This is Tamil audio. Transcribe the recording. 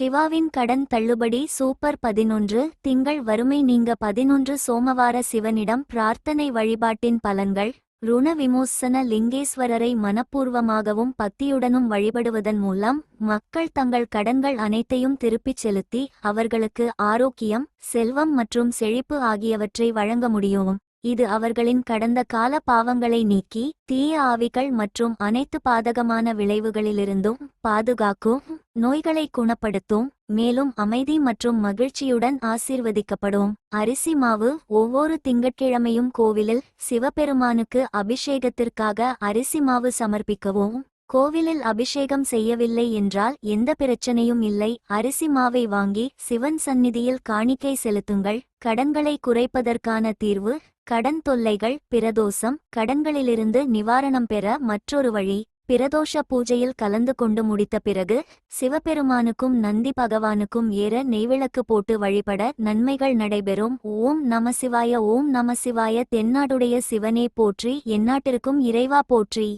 சிவாவின் கடன் தள்ளுபடி சூப்பர் பதினொன்று திங்கள் வறுமை நீங்க பதினொன்று சோமவார சிவனிடம் பிரார்த்தனை வழிபாட்டின் பலன்கள் ருண விமோசன லிங்கேஸ்வரரை மனப்பூர்வமாகவும் பக்தியுடனும் வழிபடுவதன் மூலம் மக்கள் தங்கள் கடன்கள் அனைத்தையும் திருப்பிச் செலுத்தி அவர்களுக்கு ஆரோக்கியம் செல்வம் மற்றும் செழிப்பு ஆகியவற்றை வழங்க முடியும். இது அவர்களின் கடந்த கால பாவங்களை நீக்கி தீய ஆவிகள் மற்றும் அனைத்து பாதகமான விளைவுகளிலிருந்தும் பாதுகாக்கும். நோய்களை குணப்படுத்தும் மேலும் அமைதி மற்றும் மகிழ்ச்சியுடன் ஆசீர்வதிக்கப்படும். அரிசி மாவு ஒவ்வொரு திங்கட்கிழமையும் கோவிலில் சிவபெருமானுக்கு அபிஷேகத்திற்காக அரிசி மாவு சமர்ப்பிக்கவும். கோவிலில் அபிஷேகம் செய்யவில்லை என்றால் எந்த பிரச்சனையும் இல்லை. அரிசி மாவை வாங்கி சிவன் சந்நிதியில் காணிக்கை செலுத்துங்கள். கடன்களை குறைப்பதற்கான தீர்வு கடன் தொல்லைகள் பிரதோஷம் கடன்களிலிருந்து நிவாரணம் பெற மற்றொரு வழி. பிரதோஷ பூஜையில் கலந்து கொண்டு முடித்த பிறகு சிவபெருமானுக்கும் நந்தி பகவானுக்கும் ஏற நெய்விளக்கு போட்டு வழிபட நன்மைகள் நடைபெறும். ஓம் நம சிவாய ஓம் நம சிவாய தென்னாடுடைய சிவனே போற்றி எந்நாட்டிற்கும் இறைவா போற்றி.